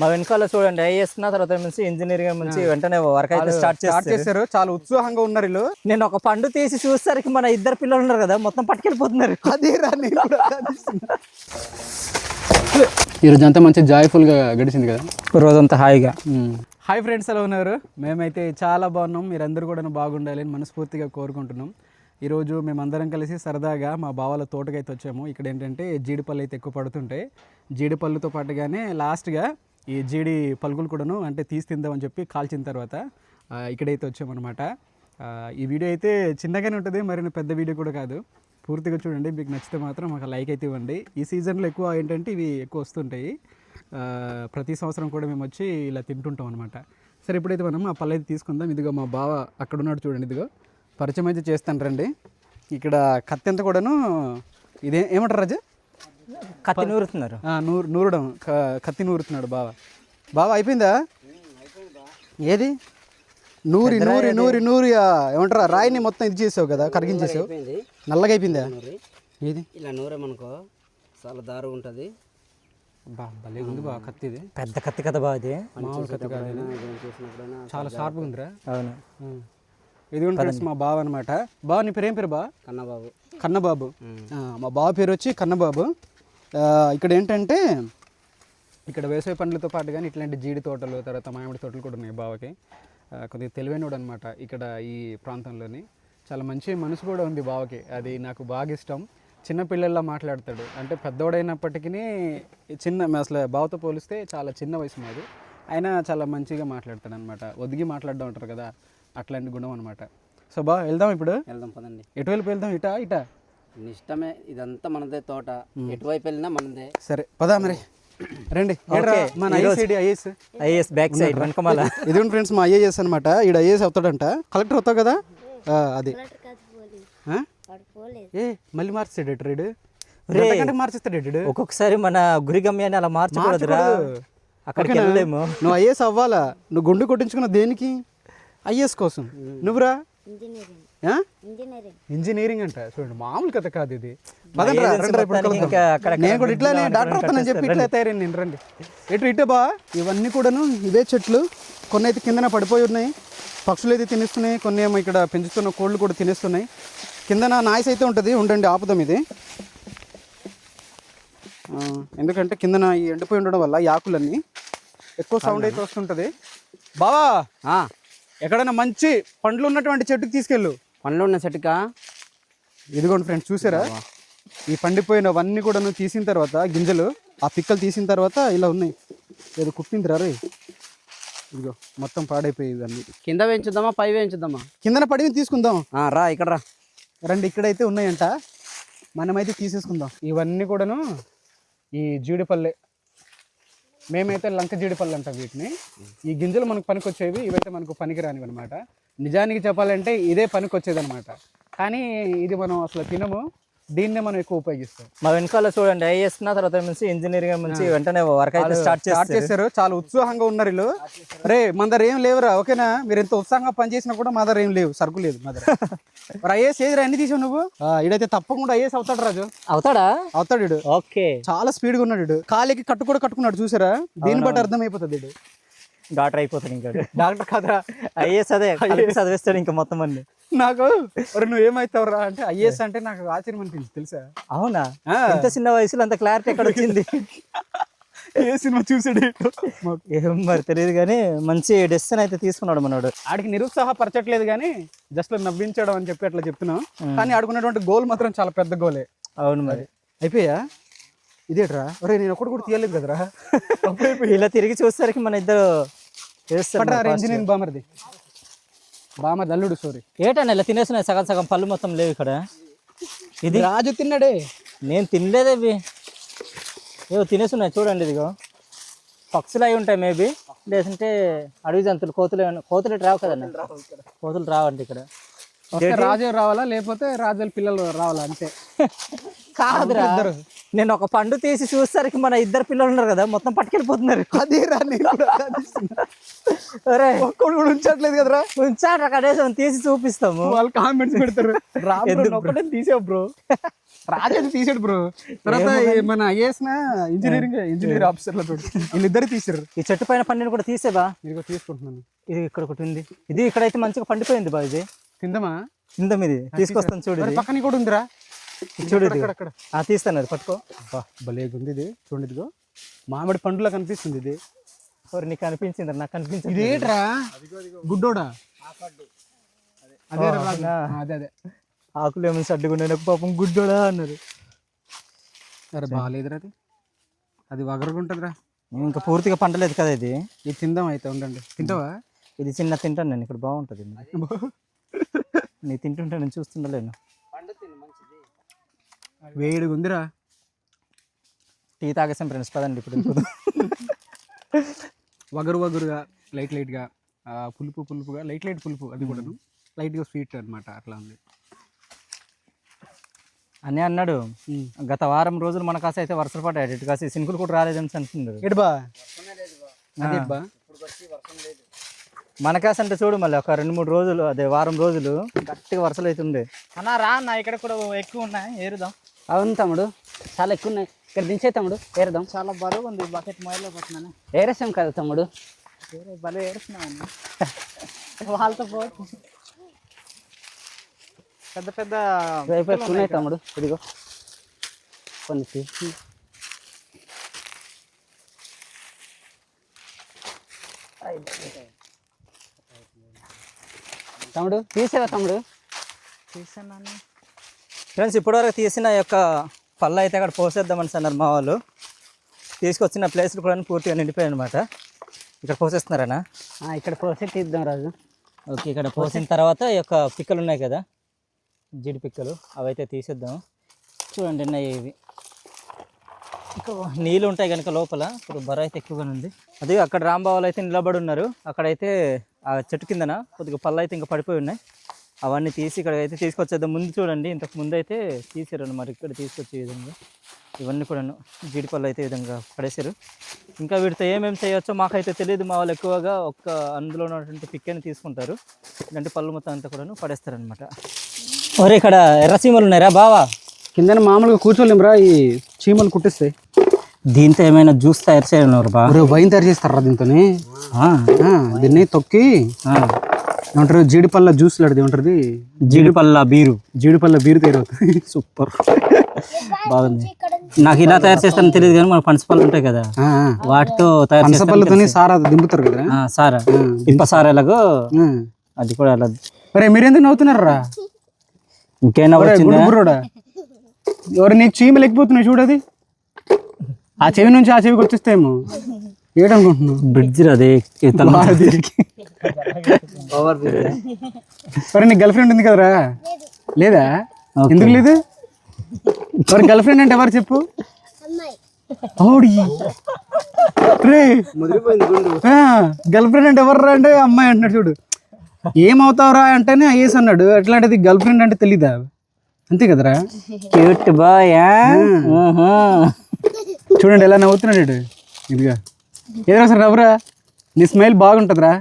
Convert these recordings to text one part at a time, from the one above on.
మా వెనకాల చూడండి ఐఏఎస్ నా తర్వాత నుంచి ఇంజనీరింగ్ నుంచి వెంటనే వర్క్ అయితే స్టార్ట్ స్టార్ట్ చేశారు. చాలా ఉత్సాహంగా ఉన్నారు వీళ్ళు. నేను ఒక పండు తీసి చూసేసరికి మన ఇద్దరు పిల్లలు ఉన్నారు కదా మొత్తం పట్టుకెళ్ళిపోతున్నారు. అదే రా నేను కూడా ఆలోచిస్తున్నా. ఈరోజు అంతా మంచి జాయ్ఫుల్గా గడిచింది కదా? రోజంతా హాయిగా. హాయ్ ఫ్రెండ్స్ ఎలా ఉన్నారు? మేమైతే చాలా బాగున్నాం. మీరందరూ కూడా బాగుండాలి అని మనస్ఫూర్తిగా కోరుకుంటున్నాం. ఈరోజు మేమందరం కలిసి సరదాగా మా బావల తోటకైతే వచ్చాము. ఇక్కడ ఏంటంటే జీడిపళ్ళు అయితే ఎక్కువ పడుతుంటాయి. జీడిపళ్ళుతో పాటుగానే లాస్ట్గా ఈ జీడి పలుకులు కూడాను అంటే తీసి తిందామని చెప్పి కాల్చిన తర్వాత ఇక్కడైతే వచ్చామన్నమాట. ఈ వీడియో అయితే చిన్నగానే ఉంటుంది మరి పెద్ద వీడియో కూడా కాదు. పూర్తిగా చూడండి మీకు నచ్చితే మాత్రం మాకు లైక్ అయితే ఇవ్వండి. ఈ సీజన్లో ఎక్కువ ఏంటంటే ఇవి ఎక్కువ వస్తుంటాయి. ప్రతి సంవత్సరం కూడా మేము వచ్చి ఇలా తింటుంటాం అనమాట సరే ఇప్పుడైతే మనం ఆ పళ్ళు అయితే తీసుకుందాం. ఇదిగో మా బావ అక్కడ ఉన్నాడు చూడండి ఇదిగో. పరిచయం అయితే చేస్తాను రండి. ఇక్కడ కత్తి అంతా కూడాను ఇదే ఏమంటారు రాజు? కత్తి నూరుతున్నారు. నూరు నూరడం. కత్తి నూరుతున్నాడు బావ. బావ అయిపోయిందా? ఏది? నూరి నూరి నూరి నూరి ఏమంటారా? రాయిని మొత్తం ఇది చేసావు కదా కరిగించేసావు. నల్లగా అయిపోయిందా? ఏది? ఇలా నూరేమనుకో చాలా దారుగా ఉంటుంది. బా భలే ఉంది బా కత్తి ఇది. పెద్ద కత్తి కదా బావ ఇది. మామూలు కత్తి కాదు చాలా షార్ప్గా ఉందిరా. అవును. ఇది ఫ్రెండ్స్ మా బావ అనమాట బావ నీ పేరు ఏం పేరు బా కన్నబాబు. కన్నబాబు. మా బావ పేరు వచ్చి కన్నబాబు. ఇక్కడ ఏంటంటే ఇక్కడ వేసవి పండ్లతో పాటు కానీ ఇట్లాంటి జీడి తోటలు తర్వాత మామిడి తోటలు కూడా ఉన్నాయి బావకి. కొద్దిగా తెలివైనడు అనమాట ఇక్కడ ఈ ప్రాంతంలోని. చాలా మంచి మనసు కూడా ఉంది బావకి. అది నాకు బాగా ఇష్టం. చిన్న పిల్లల్లా మాట్లాడతాడు. అంటే పెద్దోడైనప్పటికీ చిన్న అసలు బావతో పోలిస్తే చాలా చిన్న వయసు మాది. ఆయన చాలా మంచిగా మాట్లాడతాడు అనమాట ఒదిగి మాట్లాడడం అంటారు కదా అట్లాంటి గుణం అనమాట సో బా వెళ్దాం ఇప్పుడు? వెళ్దాం పదండి. ఎటువైపు వెళ్దాం? ఇటా ఇటా? ఇష్టమే ఇదంతా మనదే తోట. ఎటువైపు వెళ్ళినా మనదే. సరే పదా మరి. రండి. మన ISID IAS IAS? Back side వెనకమాల. ఇది ఫ్రెండ్స్ మా ఐఏఎస్ అనమాట ఈడ ఐఏఎస్ అవుతాడంట. కలెక్టర్ అవుతావు కదా? ఆ, అది. ఆ? ఏ మళ్ళీ మార్చాడు రేడు గంటకంటే మార్చేస్తాడు ఒక్కొక్కసారి మన గురి గమ్యాన్ని అలా మార్చకూడదురా. అక్కడికి వెళ్ళలేము. నువ్వు ఐఏఎస్ అవ్వాలా? నువ్వు గుండు కొట్టించుకున్న దేనికి? ఐఏఎస్ కోసం. నువ్వురా? ఇంజనీరింగ్ అంట. చూడండి మామూలు కథ కాదు ఇది. నేను కూడా ఇట్లానే డాక్టర్ అవుతానని చెప్పి ఇట్లా తయారైంది నేను రండి. ఎటు ఇటే బా ఇవన్నీ కూడాను ఇవే చెట్లు. కొన్ని అయితే కిందన పడిపోయి ఉన్నాయి. పక్షులు అయితే తినేస్తున్నాయి. కొన్ని ఏమో ఇక్కడ పెంచుతున్న కోళ్ళు కూడా తినేస్తున్నాయి. కిందన నాయిస్ అయితే ఉంటుంది. ఉండండి ఆపుదాం ఇది. ఎందుకంటే కిందన ఈ ఎండిపోయి ఉండడం వల్ల ఈ ఆకులన్నీ ఎక్కువ సౌండ్ అయితే వస్తుంటుంది. బావా ఆ, ఎక్కడైనా మంచి పండ్లు ఉన్నటువంటి చెట్టుకి తీసుకెళ్ళు. పండ్లు ఉన్న చెట్టుకా ఇదిగోండి ఫ్రెండ్స్ చూసారా? ఈ పండిపోయినవన్నీ కూడా తీసిన తర్వాత గింజలు ఆ పిక్కలు తీసిన తర్వాత ఇలా ఉన్నాయి. ఏదో కుట్టిందిరా రే. ఇదిగో మొత్తం పాడైపోయి ఇవన్నీ కింద వేయించుద్దామా పై వేయించుద్దామా కిందన పడివి తీసుకుందాం. ఆ, రా ఇక్కడ రా. రండి ఇక్కడైతే ఉన్నాయంట. మనమైతే తీసేసుకుందాం. ఇవన్నీ కూడాను ఈ జీడిపల్లె మేమైతే లంక జీడిపళ్ళు అంటాం వీటిని. ఈ గింజలు మనకు పనికొచ్చేవి ఇవైతే మనకు పనికిరానివి అనమాట నిజానికి చెప్పాలంటే ఇదే పనికొచ్చేది అనమాట కానీ ఇది మనం అసలు తినము. దీన్నే మనం ఎక్కువ ఉపయోగిస్తాం. మా వెనకాల చూడండి ఐఏఎస్ తర్వాత నుంచి ఇంజనీరింగ్ నుంచి వెంటనే వర్క్ అయితే స్టార్ట్ స్టార్ట్ చేశారు. చాలా ఉత్సాహంగా ఉన్నారు వీళ్ళు. రే మన దగ్గర ఏం లేవురా ఓకేనా? మీరు ఎంత ఉత్సాహంగా పనిచేసినా కూడా మా దగ్గర ఏం లేవు. సరుకు లేదు మా దగ్గర. మరి ఐఏఎస్ ఏదిరా అన్ని తీసావు నువ్వు? ఆ, ఈడైతే తప్పకుండా ఐఏఎస్ అవుతాడు రాజు. అవుతాడా? అవుతాడు ఓకే. చాలా స్పీడ్గా ఉన్నాడు కాలికి కట్టు కూడా కట్టుకున్నాడు చూసారా? దీన్ని బట్టి అర్థమైపోతుంది డాక్టర్ అయిపోతాడు ఇంకా. డాక్టర్ కాదురా ఐఏఎస్ అదే చదివేస్తాడు ఇంకా మొత్తం అన్ని. నాకు నువ్వు ఏమైతావురా అంటే ఐఏఎస్ అంటే నాకు ఆశ్చర్యం అనిపించింది తెలుసా? అవునా. ఇంత చిన్న వయసులో అంత క్లారిటీ ఎక్కడ వచ్చింది? ఏ సినిమా చూసాడు? ఏం మరి తెలియదు కానీ మంచి డెసిషన్ అయితే తీసుకున్నాడు మనోడు. ఆడికి నిరుత్సాహపరచట్లేదు కానీ జస్ట్ నవ్వించడం అని చెప్పి అట్లా చెప్తున్నాం. కానీ ఆడుకున్నటువంటి గోల్ మాత్రం చాలా పెద్ద గోలే అవును మరి. అయిపోయా? ఇదేట్రా? ఒరే నేను ఒకటి కూడా తీయలేదు కదరా? ఇలా తిరిగి చూసేసరికి మన ఇద్దరు ఇంజనీరింగ్ బామర్ది. బామర్ది అల్లుడు సారీ ఏటన్నా ఇలా తినేస్తున్నాయి సగం సగం పళ్ళు మొత్తం లేవు ఇక్కడ? ఇది? రాజు తిన్నాడే. నేను తినలేదే ఇవి ఏవో తినేస్తున్నాయి చూడండి ఇదిగో. పక్షులు అయి ఉంటాయి మేబీ. లేదంటే అడవి జంతువులు కోతులు కోతులు రావు కదన్న కోతులు రావండి ఇక్కడ. రాజు రావాలా లేకపోతే రాజుల పిల్లలు రావాలా అంతే. కాదురా. నేను ఒక పండు తీసి చూసేసరికి మన ఇద్దరు పిల్లలు ఉన్నారు కదా మొత్తం పట్టుకెళ్ళిపోతున్నారు. అదే రా ఒక్కడు కూడా ఉంచట్లేదు కదరా? ఉంచాడు కనీసం తీసి చూపిస్తాము. వాళ్ళు కామెంట్స్ పెడతారు. రా bro, ఎందుకు నువ్వు ఒక్కటే తీసావు బ్రో. రాజేది తీసాడు బ్రో. తర్వాత మన ఐఏఎస్ ఇంజనీరింగ్ ఇంజనీర్ ఆఫీసర్ల తోటి వీళ్ళిద్దరు తీసారు. ఈ చెట్టు పైన పండిన కూడా తీసేబా ఇదిగో తీసుకుంటున్నాను. ఇది ఇక్కడ ఒకటి ఉంది. ఇది ఇక్కడైతే మంచిగా పండిపోయింది బా ఇది. తిందమా? కింద మీది తీసుకొస్తాను చూడు ఇది. పక్కన కూడా ఉందిరా. చూడు ఇది. తీస్తాను అది పట్టుకో. అబ్బా, భలే ఉంది ఇది. చూడండి ఇదిగో. మామిడి పండులా కనిపిస్తుంది ఇది. ఓరి నీకు అనిపించింది నాకు అనిపించింది. ఇదేట్రా? గుడ్డోడా? అదే అదే అదే. ఆకులు ఏమైనా సడ్డుకున్నాయి నాకు పాపం గుడ్డోడా అన్నారు. అరే బాగాలేదురా అది. అది వగరగుంటుందిరా ఇంకా పూర్తిగా పండలేదు కదా ఇది. ఇది తిందాం అయితే ఉండండి. తింటావా? ఇది చిన్న తింటాను నేను ఇక్కడ బాగుంటుంది నీ తింటుంటే నేను చూస్తుండలేను. వేడిగా ఉందిరా. టీ తాగేసాం ఫ్రెండ్స్. పదండి ఇప్పుడు. వగరు వగరుగా లైట్ లైట్గా పులుపు పులుపుగా లైట్ లైట్ పులుపు అది కూడాను. లైట్గా స్వీట్ అన్నమాట అట్లా ఉంది. అని అన్నాడు. గత వారం రోజులు మన కాస అయితే వర్షాలు పడ్డాయి. ఇటు కాసి సినుకులు కూడా రాలేదని అంటున్నారు. ఎటు బా? అదే బా. మన కాస అంటే చూడు మళ్ళీ ఒక రెండు మూడు రోజులు అదే వారం రోజులు గట్టిగా వర్షాలు అవుతుండే అన్నా రా అన్న ఇక్కడ కూడా ఎక్కువ ఉన్నాయి ఏరుదాం. అవును తమ్ముడు చాలా ఎక్కువ ఉన్నాయి. ఇక్కడ దించే తమ్ముడు ఏరుదాం. చాలా బరువు ఉంది బకెట్ మొయలో పట్టినాను ఏరేసాం కదా తమ్ముడు. భలే అన్న వాళ్ళతో పోవచ్చు పెద్ద పెద్ద ఉన్నాయి తమ్ముడు ఇదిగో. కొన్ని తీసి తమ్ముడు తీసేవా తమ్ముడు? తీసాను ఫ్రెండ్స్ ఇప్పటివరకు తీసిన యొక్క పళ్ళు అయితే అక్కడ పోసేద్దామని అన్నారు మా వాళ్ళు. తీసుకొచ్చిన ప్లేస్లు కూడా పూర్తిగా నిండిపోయాయి అనమాట ఇక్కడ పోసేస్తున్నారనా? ఇక్కడ పోసి తీద్దాం రాజు. ఓకే ఇక్కడ పోసిన తర్వాత ఈ యొక్క పిక్కలు ఉన్నాయి కదా? జీడి పిక్కలు అవి అయితే తీసేద్దాం. చూడండి ఉన్నాయి ఇవి. ఇంకా నీళ్ళు ఉంటాయి కనుక లోపల ఇప్పుడు బర అయితే ఎక్కువగా ఉంది. అది అక్కడ రాంబావాలు అయితే నిలబడి ఉన్నారు. అక్కడైతే ఆ చెట్టు కిందన కొద్దిగా పళ్ళు అయితే ఇంకా పడిపోయి ఉన్నాయి. అవన్నీ తీసి ఇక్కడ అయితే తీసుకొచ్చేద్దాం. ముందు చూడండి ఇంతకు ముందు అయితే తీసారు అన్నమాట ఇక్కడ తీసుకొచ్చే విధంగా. ఇవన్నీ కూడాను జీడి పళ్ళు అయితే విధంగా పడేశారు. ఇంకా వీటితో ఏమేమి చేయొచ్చో మాకైతే తెలియదు మా వాళ్ళు ఎక్కువగా ఒక్క అందులో ఉన్నటువంటి పిక్కని తీసుకుంటారు. ఇలాంటి పళ్ళు మొత్తం అంతా కూడాను పడేస్తారనమాట ఒరే ఇక్కడ ఎర్రసీమలు ఉన్నారా బావా? కింద మామూలుగా కూర్చోలేమురా ఈ చీమలు కుట్టిస్తాయి దీంతో ఏమైనా జ్యూస్ తయారు చేయనున్నారు బా ఒరే వైన్ తయారు చేస్తారా దీంతో దీన్ని తొక్కి ఏమంటారు? జీడిపల్ల జ్యూస్ లాంటిది ఏమంటారు జీడిపల్ల బీరు. జీడిపల్ల బీరు తయారవుతుంది. సూపర్. బాగుంది. నాకు ఇలా తయారు చేస్తానని తెలియదు కానీ మన పనసపళ్ళు ఉంటాయి కదా. వాటితో తయారు చేస్తాను పనసపళ్ళతోని సారా దింపుతారు కదా? సారా. ఇప్ప సారాలకు ఆ. అది కూడా అలా. ఒరే మీరెందుకు నవ్వుతున్నారా ఇంకేనా ఎవరు నీకు చీమ లేకపోతున్నాయి చూడది ఆ చెవి నుంచి ఆ చెవికి వచ్చేస్తేమో ఏటనుకుంటున్నావు బ్రిడ్జ్ అది మరి నీ గర్ల్ ఫ్రెండ్ ఉంది కదరా? లేదా? ఎందుకు లేదు? మరి గర్ల్ ఫ్రెండ్ అంటే ఎవరు చెప్పు? రే. గర్ల్ ఫ్రెండ్ అంటే ఎవరు అంటే అమ్మాయి అంటున్నాడు చూడు. ఏమవుతావురా అంటేనే ఐఎస్ అన్నాడు. అట్లాంటిది గర్ల్ ఫ్రెండ్ అంటే తెలీదా? అంతే కదరా? క్యూట్ బాయ్ చూడండి ఎలా నవ్వుతున్నాడు ఇటు ఇదిగా. ఏదో సార్ నవ్వురా నీ స్మైల్ బాగుంటుందిరా.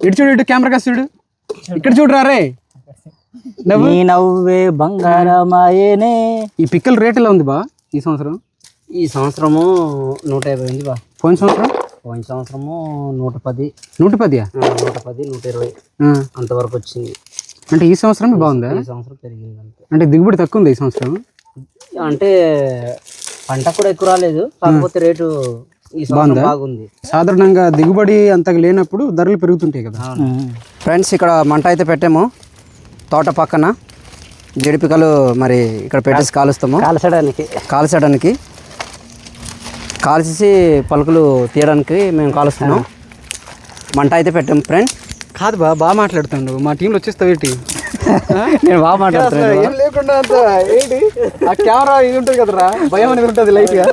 ఇటు చూడు ఇటు కెమెరా కాస్త చూడు. ఇక్కడ చూడరా రే. నవ్వు. నీ నవ్వే బంగారమాయేనే. ఈ పిక్కల రేట్ ఎలా ఉంది బా ఈ సంవత్సరం? ఈ సంవత్సరము నూట యాభై ఉంది బా. పోయిన సంవత్సరం? పోయిన సంవత్సరము నూట పది. నూట పదియా? నూట పది నూట ఇరవై. అంతవరకు వచ్చింది. అంటే ఈ సంవత్సరం బాగుందా? ఈ సంవత్సరం పెరిగింది అంతే అంటే దిగుబడి తక్కువ ఉంది ఈ సంవత్సరం? అంటే పంట కూడా ఎక్కువ రాలేదు. కాకపోతే రేటు ఈ సంవత్సరం బాగుంది? సాధారణంగా దిగుబడి అంతగా లేనప్పుడు ధరలు పెరుగుతుంటాయి కదా. ఫ్రెండ్స్ ఇక్కడ మంట అయితే పెట్టాము. తోట పక్కన జడిపికలు మరి ఇక్కడ పెట్టేసి కాలుస్తాము. కాల్చడానికి. కాల్చడానికి. కాల్చేసి పలుకులు తీయడానికి మేము కాలుస్తున్నాం. మంట అయితే పెట్టాము ఫ్రెండ్. కాదు బా బాగా మాట్లాడుతాడు. మా టీంలో వచ్చేస్తావు ఏంటి? నేను బాగా మాట్లాడుతున్నాను. ఏం లేకుండా అంత ఏంటి? ఆ కెమెరా ఇది ఉంటుంది కదరా? భయం అనేది ఉంటుంది లైట్గా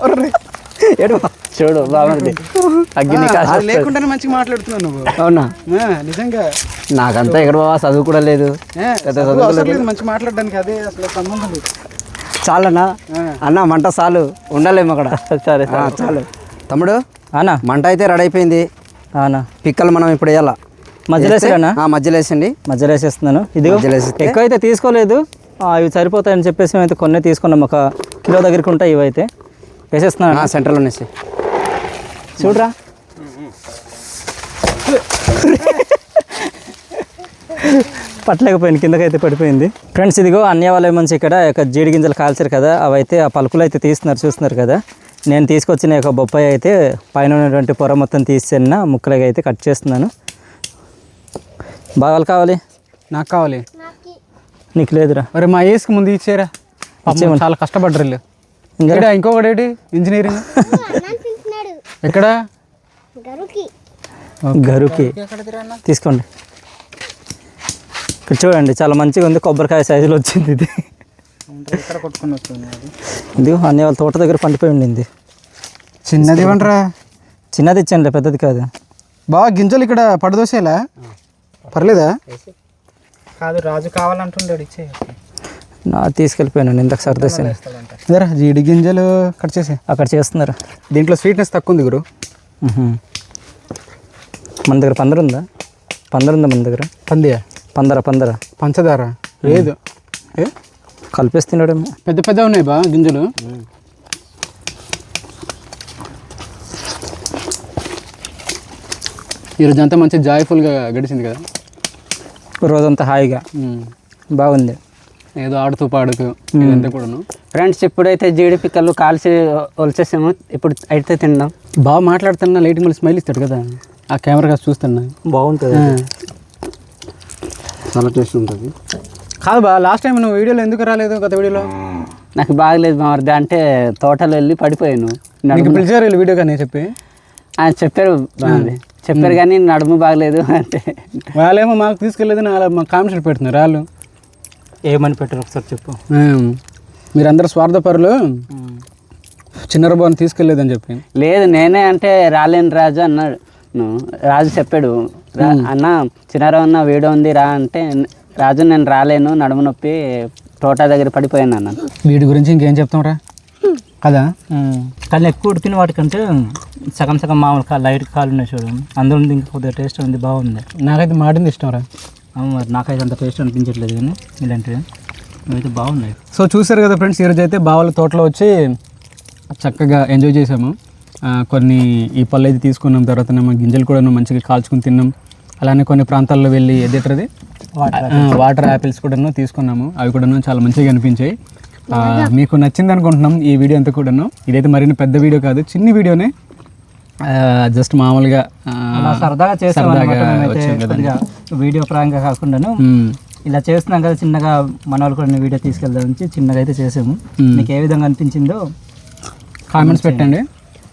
ఏడు చూడు బాగుంది. అది లేకుండానే మంచిగా మాట్లాడుతున్నావు నువ్వు. అవునా? ఆ, నిజంగా. నాకంతా ఇక్కడ బాబా చదువు కూడా లేదు. ఏ, చదువు అవసరం లేదు మంచిగా మాట్లాడడానికి అదే అసలు సంబంధం లేదు. చాలనా అన్న మంట చాలు. ఉండలేము అక్కడ. సరే ఆ, చాలు. తమ్ముడు అనా మంట అయితే రెడీ అయిపోయింది. అవునా? పిక్కలు మనం ఇప్పుడు వేయాల? మధ్యలో వేసారనా ఆ, మధ్యలో వేసండి మధ్యలో వేసేస్తున్నాను. ఇదిగో మధ్యలో వేసిస్తే? ఎక్కువ అయితే తీసుకోలేదు. ఆ, ఇవి సరిపోతాయని చెప్పేసి మేమైతే కొన్ని తీసుకున్నాం. ఒక కిలో దగ్గరికి ఉంటాయి ఇవైతే. వేసేస్తున్నాను. సెంటర్లో అనేసి చూడరా? పట్టలేకపోయింది కిందకైతే పడిపోయింది. ఫ్రెండ్స్ ఇదిగో అన్య వాళ్ళ మంచి ఇక్కడ యొక్క జీడి గింజలు కాల్చారు కదా అవైతే ఆ పలుకులు అయితే తీస్తున్నారు చూస్తున్నారు కదా. నేను తీసుకొచ్చిన యొక్క బొప్పాయి అయితే పైన ఉన్నటువంటి పొర మొత్తం తీసిన ముక్కలుగా అయితే కట్ చేస్తున్నాను. బాగా కావాలి? నాకు కావాలి. నీకు. లేదురా. మరి మా ఏసుకి ముందు ఇచ్చారా. చాలా కష్టపడ్డరు. ఇక్కడ ఇంకొకటి ఏంటి? ఇంజనీరింగ్? ఎక్కడ? గరుకి. తీసుకోండి. ఇక్కడ చూడండి చాలా మంచిగా ఉంది. కొబ్బరికాయ సైజులో వచ్చింది ఇది. ఇక్కడ కొట్టుకుని వస్తుంది అది ఇది అన్ని వాళ్ళ తోట దగ్గర పండిపోయి ఉండింది. చిన్నది ఇవ్వండిరా. చిన్నది ఇచ్చానులే పెద్దది కాదు. బాగా గింజలు ఇక్కడ పడదోసేలా? పర్లేదా? కాదు రాజు కావాలంటుండేడు ఇచ్చే నా తీసుకెళ్ళిపోయాను ఇంతకు సర్దేశాను ఇదరా జీడి గింజలు కట్ చేసే. అక్కడ చేస్తున్నారు. దీంట్లో స్వీట్నెస్ తక్కువ ఉంది గురు. మన దగ్గర పందరు ఉందా? పందరు ఉందా మన దగ్గర? పందియా? పందర పందర. పంచదార? లేదు ఏ? కలిపేసి తినడమే. పెద్ద పెద్ద ఉన్నాయి బా గింజలు. ఈరోజు అంతా మంచి జాయ్ఫుల్గా గడిచింది కదా. రోజంతా హాయిగా. బాగుంది. ఏదో ఆడుతూ పాడుతూ ఇదంతా కూడాను. ఫ్రెండ్స్ ఇప్పుడైతే జీడి పిక్కలు కాల్చి వలిచేసాము ఇప్పుడు అయితే తిందాం. బాగా మాట్లాడుతున్నా లైట్ మళ్ళీ స్మైల్ ఇస్తాడు కదా. ఆ కెమెరా కాస్త చూస్తున్నా. బాగుంటుంది చాలా టేస్ట్ ఉంటుంది. కాదు బా లాస్ట్ టైం నువ్వు వీడియోలో ఎందుకు రాలేదు గత వీడియోలో? నాకు బాగలేదు మా అంటే తోటలో వెళ్ళి పడిపోయాను. నీకు పిలిచారు వీళ్ళు వీడియో కానీ చెప్పి? ఆయన చెప్పారు బాగుంది చెప్పారు కానీ నడుము బాగలేదు అంటే. వాళ్ళేమో మాకు తీసుకెళ్ళలేదు మాకు కామెంట్స్ పెడుతున్నారు వాళ్ళు ఏమని పెట్టారు ఒకసారి చెప్పు. మీరందరూ స్వార్థపరులు? చిన్నరబాబుని తీసుకెళ్ళలేదని చెప్పి. లేదు నేనే అంటే రాలేను రాజు అన్నాడు. రాజు చెప్పాడు. రా అన్న చిన్నారావు అన్న వీడియో ఉంది రా అంటే రాజు నేను రాలేను నడుము నొప్పి తోట దగ్గర పడిపోయాను అన్నాను వీటి గురించి ఇంకేం చెప్తాంరా కదా? కానీ ఎక్కువ ఉడికిన వాటికంటే సగం సగం మామూలు కా లైట్ కాలు ఉన్నాయి చూడు. అందులో ఉంది ఇంకా కొద్దిగా టేస్ట్ ఉంది బాగుంది. నాకైతే మాటింది ఇష్టం రా. మరి నాకైతే అంత టేస్ట్ అనిపించట్లేదు కానీ ఇలాంటివి. ఇవైతే బాగున్నాయి సో చూసారు కదా ఫ్రెండ్స్ ఈరోజు అయితే బావల తోటలో వచ్చి చక్కగా ఎంజాయ్ చేసాము. కొన్ని ఈ పళ్ళు అయితే తీసుకున్నాం తర్వాత గింజలు కూడా మంచిగా కాల్చుకుని తిన్నాం. అలానే కొన్ని ప్రాంతాల్లో వెళ్ళి ఎదేటది వాటర్ యాపిల్స్ కూడాను తీసుకున్నాము. అవి కూడాను చాలా మంచిగా అనిపించాయి. మీకు నచ్చింది అనుకుంటున్నాం ఈ వీడియో అంతా కూడాను. ఇదైతే మరిన్ని పెద్ద వీడియో కాదు చిన్ని వీడియోనే. జస్ట్ మామూలుగా సరదాగా చేస్తాం వీడియో ప్రాంగా కాకుండాను. ఇలా చేస్తున్నాం కదా చిన్నగా మన వాళ్ళు కూడా వీడియో తీసుకెళ్దాం నుంచి చిన్నగా అయితే చేసాము. మీకు ఏ విధంగా అనిపించిందో కామెంట్స్ పెట్టండి.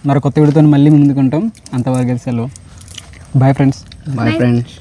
మరి కొత్త వీడియోతో మళ్ళీ ముందుకుంటాం అంతవరకు సెలవు. Bye friends bye friends